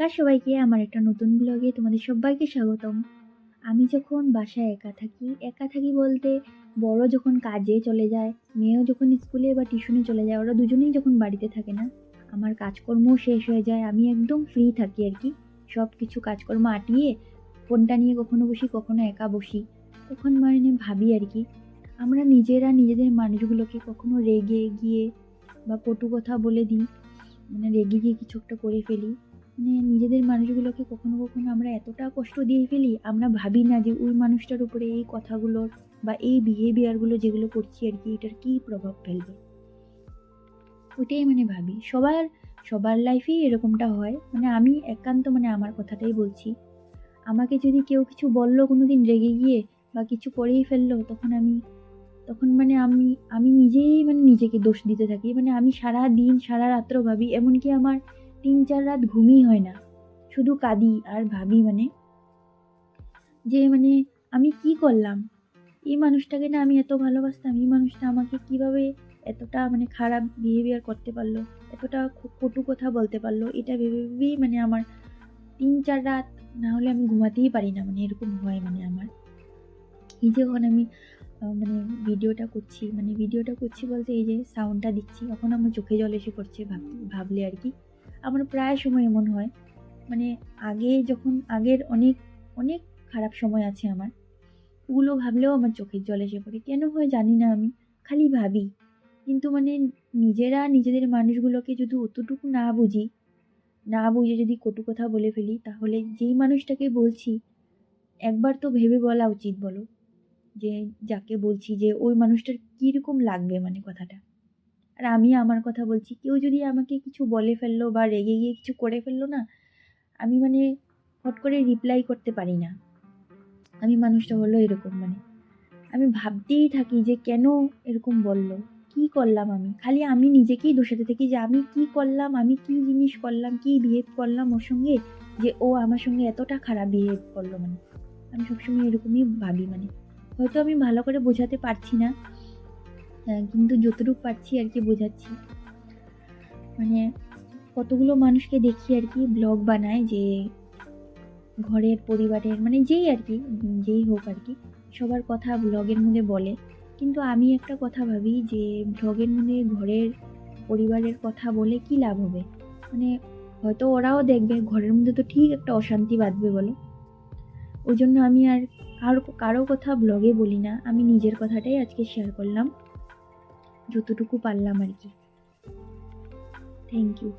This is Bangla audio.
নমস্কার সবাইকে, আমার একটা নতুন ব্লগে তোমাদের সবাইকে স্বাগতম। আমি যখন বাসায় একা থাকি একা থাকি বলতে বড় যখন কাজে চলে যায়, মেয়েও যখন স্কুলে বা টিউশনে চলে যায়, ওরা দুজনেই যখন বাড়িতে থাকে না, আমার কাজকর্ম শেষ হয়ে যায়, আমি একদম ফ্রি থাকি আর কি। সব কিছু কাজকর্ম আটিয়ে, ফোনটা নিয়ে কখনো বসি, কখনো একা বসি, তখন মানে ভাবি আর কি। আমরা নিজেরা নিজেদের মানুষগুলোকে কখনো রেগে গিয়ে বা কটু কথা বলে দিই মানে রেগে গিয়ে কিছু একটা করে ফেলি। মানে নিজেদের মানুষগুলোকে কখনো কখনো আমরা এতটা কষ্ট দিয়ে ফেলি, আমরা ভাবি না যে ওই মানুষটার উপরে এই কথাগুলোর বা এই বিহেভিয়ারগুলো যেগুলো করছি আর কি, এটার কী প্রভাব ফেলবে? ওইটাই মানে ভাবি। সবার সবার লাইফেই এরকমটা হয়। মানে আমি একান্ত মানে আমার কথাটাই বলছি। আমাকে যদি কেউ কিছু বলল কোনো দিন রেগে গিয়ে বা কিছু করেই ফেলল, তখন আমি, তখন মানে আমি আমি নিজেই মানে নিজেকে দোষ দিতে থাকি। মানে আমি সারা দিন সারা রাত্র ভাবি, এমনকি আমার তিন চার রাত ঘুমই হয় না। শুধু কাঁদি আর ভাবি মানে যে মানে আমি কি করলাম? এই মানুষটাকে না আমি এত ভালোবাসতাম, এই মানুষটা আমাকে কীভাবে এতটা মানে খারাপ বিহেভিয়ার করতে পারল, এতটা কটু কথা বলতে পারল, এটা ভেবে ভেবেই মানে আমার তিন চার রাত না হলে আমি ঘুমাতেই পারি না মানে এরকম হয় মানে আমার। এই যে যখন আমি মানে ভিডিওটা করছি মানে ভিডিওটা করছি বলতে এই যে সাউন্ডটা দিচ্ছি তখন আমার চোখে জল এসে পড়ছে ভাব, ভাবলে আর কি। আমার প্রায় সময় এমন হয়। মানে আগে যখন, আগের অনেক অনেক খারাপ সময় আছে আমার, ওগুলো ভাবলেও আমার চোখের জল এসে পড়ে। কেন হয় জানি না আমি, খালি ভাবি। কিন্তু মানে নিজেরা নিজেদের মানুষগুলোকে যদি অতটুকু না বুঝি, না বুঝে যদি কটু কথা বলে ফেলি, তাহলে যেই মানুষটাকে বলছি, একবার তো ভেবে বলা উচিত বলো। যে যাকে বলছি যে ওই মানুষটার কীরকম লাগবে মানে কথাটা। আর আমি আমার কথা বলছি, কেউ যদি আমাকে কিছু বলে ফেলল বা রেগে গিয়ে কিছু করে ফেলল না, আমি মানে হট করে রিপ্লাই করতে পারি না। আমি মানুষটা হলো এরকম মানে। আমি ভাবতেই থাকি যে কেন এরকম বলল, কি করলাম আমি? খালি আমি নিজেকেই দোষাতে থাকি যে আমি কি করলাম, আমি কি জিনিস করলাম, কি বিহেভ করলাম ওর সঙ্গে, যে ও আমার সঙ্গে এতটা খারাপ বিহেভ করল মানে। আমি সবসময় এরকমই ভাবি মানে। হয়তো আমি ভালো করে বোঝাতে পারছি না। কিন্তু যতটুকু পারছি আর কি বোঝাচ্ছি। মানে কতগুলো মানুষকে দেখি আর কি ব্লগ বানায় যে ঘরের পরিবারের মানে যেই আর কি যেই হোক আর কি, সবার কথা ব্লগের মধ্যে বলে। কিন্তু আমি একটা কথা ভাবি যে ব্লগের মধ্যে ঘরের পরিবারের কথা বলে কি লাভ হবে? মানে হয়তো ওরাও দেখবে, ঘরের মধ্যে তো ঠিক একটা অশান্তি বাঁধবে বলো। ওই জন্য আমি আর কারও কারও কথা ব্লগে বলি না। আমি নিজের কথাটাই আজকে শেয়ার করলাম। যতটুকু পারলাম আর কি। Thank you